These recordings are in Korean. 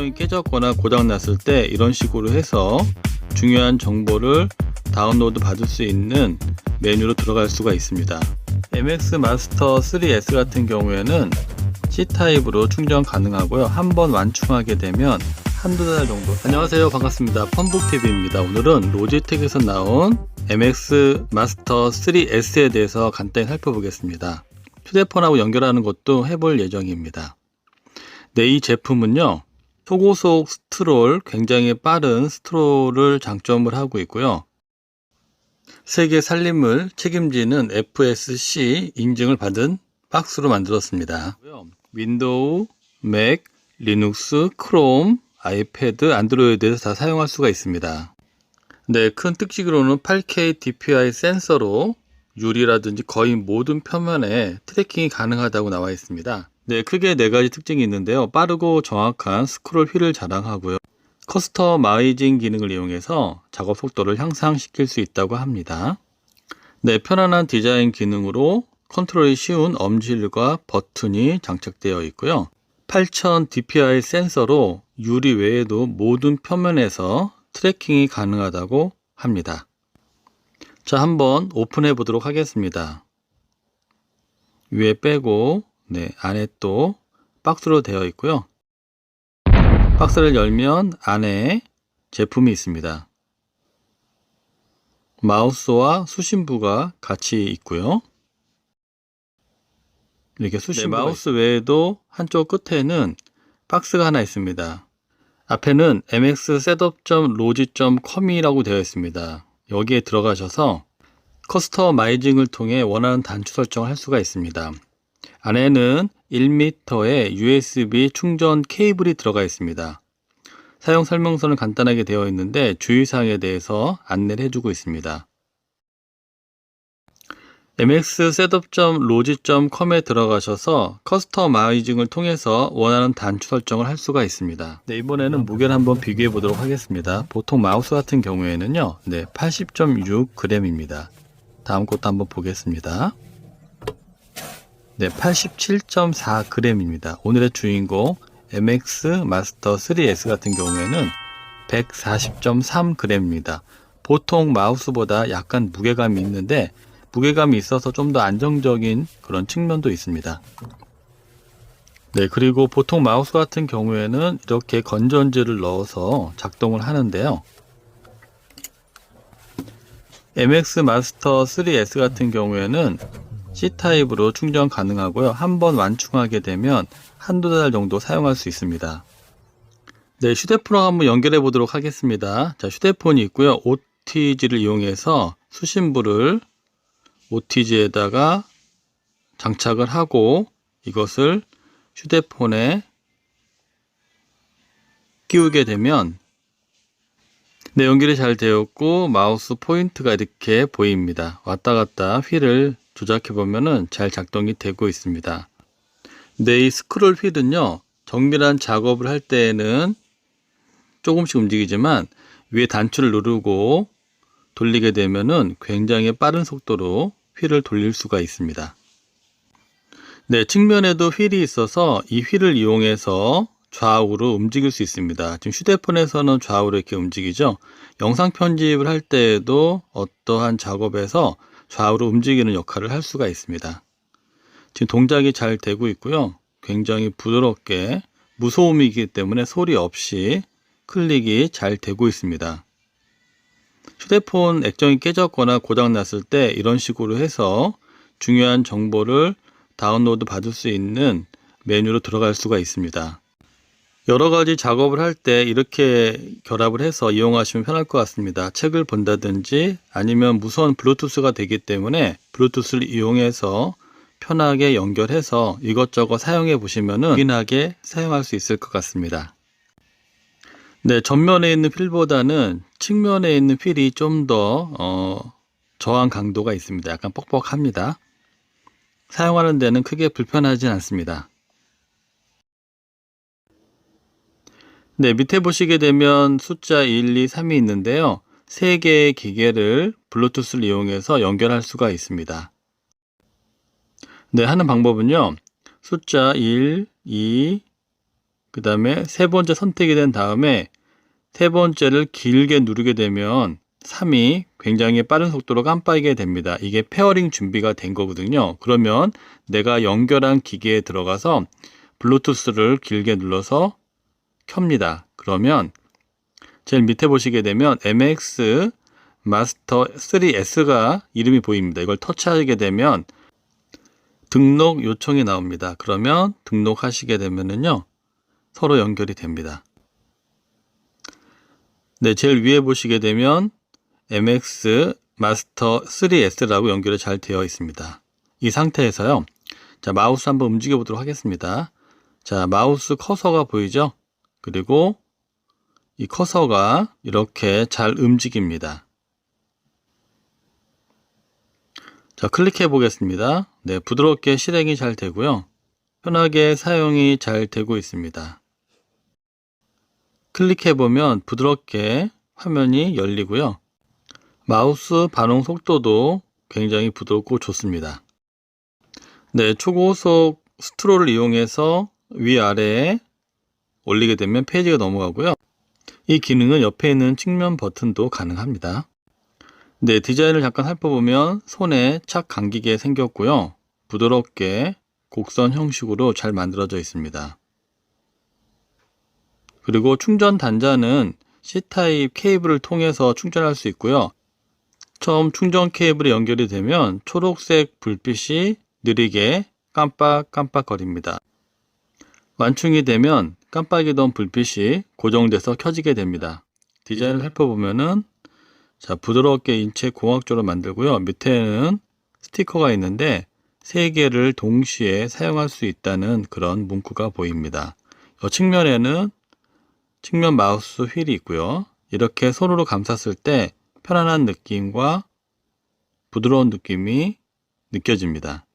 액정이 깨졌거나 고장 났을 때 이런 식으로 해서 중요한 정보를 다운로드 받을 수 있는 메뉴로 들어갈 수가 있습니다. MX 마스터 3S 같은 경우에는 C타입으로 충전 가능하고요. 한번 완충하게 되면 한두 달 정도. 안녕하세요. 반갑습니다. 펌북TV입니다. 오늘은 로지텍에서 나온 MX 마스터 3S에 대해서 간단히 살펴보겠습니다. 휴대폰하고 연결하는 것도 해볼 예정입니다. 네, 이 제품은요. 초고속 스트롤, 굉장히 빠른 스트롤을 장점을 하고 있고요. 세계 살림을 책임지는 FSC 인증을 받은 박스로 만들었습니다. 윈도우, 맥, 리눅스, 크롬, 아이패드, 안드로이드에서 다 사용할 수가 있습니다. 네, 큰 특징으로는 8K DPI 센서로 유리라든지 거의 모든 표면에 트래킹이 가능하다고 나와 있습니다. 네, 크게 네 가지 특징이 있는데요. 빠르고 정확한 스크롤 휠을 자랑하고요. 커스터마이징 기능을 이용해서 작업 속도를 향상시킬 수 있다고 합니다. 네, 편안한 디자인 기능으로 컨트롤이 쉬운 엄지일과 버튼이 장착되어 있고요. 8000 DPI 센서로 유리 외에도 모든 표면에서 트래킹이 가능하다고 합니다. 자, 한번 오픈해 보도록 하겠습니다. 위에 빼고, 네, 안에 또 박스로 되어 있고요. 박스를 열면 안에 제품이 있습니다. 마우스와 수신부가 같이 있고요. 이렇게 수신부 네, 마우스 외에도 한쪽 끝에는 박스가 하나 있습니다. 앞에는 mxsetup.logi.com이라고 되어 있습니다. 여기에 들어가셔서 커스터마이징을 통해 원하는 단추 설정을 할 수가 있습니다. 안에는 1m의 USB 충전 케이블이 들어가 있습니다. 사용 설명서는 간단하게 되어 있는데 주의사항에 대해서 안내를 해주고 있습니다. mxsetup.logi.com에 들어가셔서 커스터마이징을 통해서 원하는 단추 설정을 할 수가 있습니다. 네, 이번에는 무게를 한번 비교해 보도록 하겠습니다. 보통 마우스 같은 경우에는요, 네, 80.6g입니다. 다음 것도 한번 보겠습니다. 네, 87.4g입니다. 오늘의 주인공 MX 마스터 3S 같은 경우에는 140.3g입니다. 보통 마우스보다 약간 무게감이 있는데 무게감이 있어서 좀 더 안정적인 그런 측면도 있습니다. 네, 그리고 보통 마우스 같은 경우에는 이렇게 건전지를 넣어서 작동을 하는데요. MX 마스터 3S 같은 경우에는 C타입으로 충전 가능하고요. 한번 완충하게 되면 한두 달 정도 사용할 수 있습니다. 네, 휴대폰하고 한번 연결해 보도록 하겠습니다. 자, 휴대폰이 있고요. OTG를 이용해서 수신부를 OTG에다가 장착을 하고 이것을 휴대폰에 끼우게 되면 네, 연결이 잘 되었고 마우스 포인트가 이렇게 보입니다. 왔다 갔다 휠을 조작해 보면은 잘 작동이 되고 있습니다. 네, 이 스크롤 휠은요. 정밀한 작업을 할 때에는 조금씩 움직이지만 위에 단추를 누르고 돌리게 되면은 굉장히 빠른 속도로 휠을 돌릴 수가 있습니다. 네, 측면에도 휠이 있어서 이 휠을 이용해서 좌우로 움직일 수 있습니다. 지금 휴대폰에서는 좌우로 이렇게 움직이죠. 영상 편집을 할 때에도 어떠한 작업에서 좌우로 움직이는 역할을 할 수가 있습니다. 지금 동작이 잘 되고 있고요. 굉장히 부드럽게 무소음이기 때문에 소리 없이 클릭이 잘 되고 있습니다. 휴대폰 액정이 깨졌거나 고장났을 때 이런 식으로 해서 중요한 정보를 다운로드 받을 수 있는 메뉴로 들어갈 수가 있습니다. 여러 가지 작업을 할 때 이렇게 결합을 해서 이용하시면 편할 것 같습니다. 책을 본다든지 아니면 무선 블루투스가 되기 때문에 블루투스를 이용해서 편하게 연결해서 이것저것 사용해 보시면 유인하게 사용할 수 있을 것 같습니다. 네, 전면에 있는 휠보다는 측면에 있는 휠이 좀더 어, 저항 강도가 있습니다. 약간 뻑뻑합니다. 사용하는 데는 크게 불편하진 않습니다. 네, 밑에 보시게 되면 숫자 1, 2, 3이 있는데요. 세 개의 기계를 블루투스를 이용해서 연결할 수가 있습니다. 네, 하는 방법은요. 숫자 1, 2, 그 다음에 세 번째 선택이 된 다음에 세 번째를 길게 누르게 되면 3이 굉장히 빠른 속도로 깜빡이게 됩니다. 이게 페어링 준비가 된 거거든요. 그러면 내가 연결한 기계에 들어가서 블루투스를 길게 눌러서 켭니다. 그러면 제일 밑에 보시게 되면 MX 마스터 3S가 이름이 보입니다. 이걸 터치하게 되면 등록 요청이 나옵니다. 그러면 등록하시게 되면은요, 서로 연결이 됩니다. 네, 제일 위에 보시게 되면 MX 마스터 3S라고 연결이 잘 되어 있습니다. 이 상태에서요, 자, 마우스 한번 움직여 보도록 하겠습니다. 자, 마우스 커서가 보이죠? 그리고 이 커서가 이렇게 잘 움직입니다. 자, 클릭해 보겠습니다. 네, 부드럽게 실행이 잘 되고요. 편하게 사용이 잘 되고 있습니다. 클릭해 보면 부드럽게 화면이 열리고요. 마우스 반응 속도도 굉장히 부드럽고 좋습니다. 네, 초고속 스트롤을 이용해서 위아래에 올리게 되면 페이지가 넘어가고요. 이 기능은 옆에 있는 측면 버튼도 가능합니다. 네, 디자인을 잠깐 살펴보면 손에 착 감기게 생겼고요. 부드럽게 곡선 형식으로 잘 만들어져 있습니다. 그리고 충전 단자는 C타입 케이블을 통해서 충전할 수 있고요. 처음 충전 케이블에 연결이 되면 초록색 불빛이 느리게 깜빡깜빡거립니다. 완충이 되면 깜빡이던 불빛이 고정돼서 켜지게 됩니다. 디자인을 살펴보면은 자, 부드럽게 인체 공학적으로 만들고요. 밑에는 스티커가 있는데 세 개를 동시에 사용할 수 있다는 그런 문구가 보입니다. 이 측면에는 측면 마우스 휠이 있고요. 이렇게 손으로 감쌌을 때 편안한 느낌과 부드러운 느낌이 느껴집니다.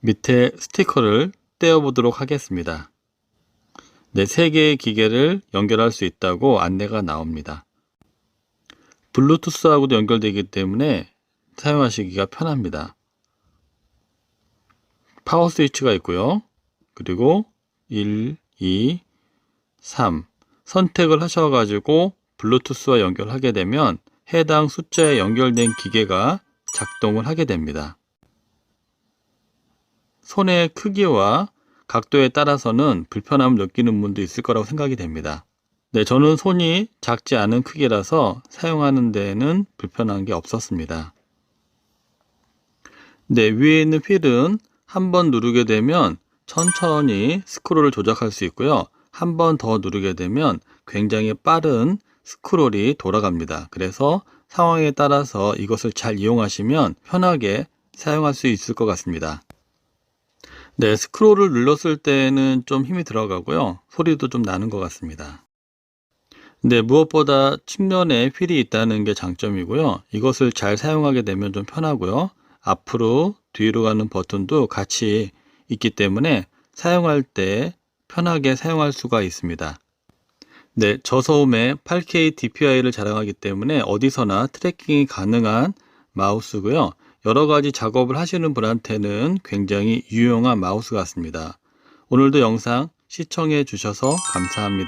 밑에 스티커를 떼어 보도록 하겠습니다. 네, 세 개의 기계를 연결할 수 있다고 안내가 나옵니다. 블루투스하고도 연결되기 때문에 사용하시기가 편합니다. 파워 스위치가 있고요. 그리고 1, 2, 3 선택을 하셔가지고 블루투스와 연결하게 되면 해당 숫자에 연결된 기계가 작동을 하게 됩니다. 손의 크기와 각도에 따라서는 불편함을 느끼는 분도 있을 거라고 생각이 됩니다. 네, 저는 손이 작지 않은 크기라서 사용하는 데에는 불편한 게 없었습니다. 네, 위에 있는 휠은 한 번 누르게 되면 천천히 스크롤을 조작할 수 있고요. 한 번 더 누르게 되면 굉장히 빠른 스크롤이 돌아갑니다. 그래서 상황에 따라서 이것을 잘 이용하시면 편하게 사용할 수 있을 것 같습니다. 네, 스크롤을 눌렀을 때는 좀 힘이 들어가고요. 소리도 좀 나는 것 같습니다. 네, 무엇보다 측면에 휠이 있다는 게 장점이고요. 이것을 잘 사용하게 되면 좀 편하고요. 앞으로 뒤로 가는 버튼도 같이 있기 때문에 사용할 때 편하게 사용할 수가 있습니다. 네, 저소음의 8K DPI를 자랑하기 때문에 어디서나 트래킹이 가능한 마우스고요. 여러 가지 작업을 하시는 분한테는 굉장히 유용한 마우스 같습니다. 오늘도 영상 시청해 주셔서 감사합니다.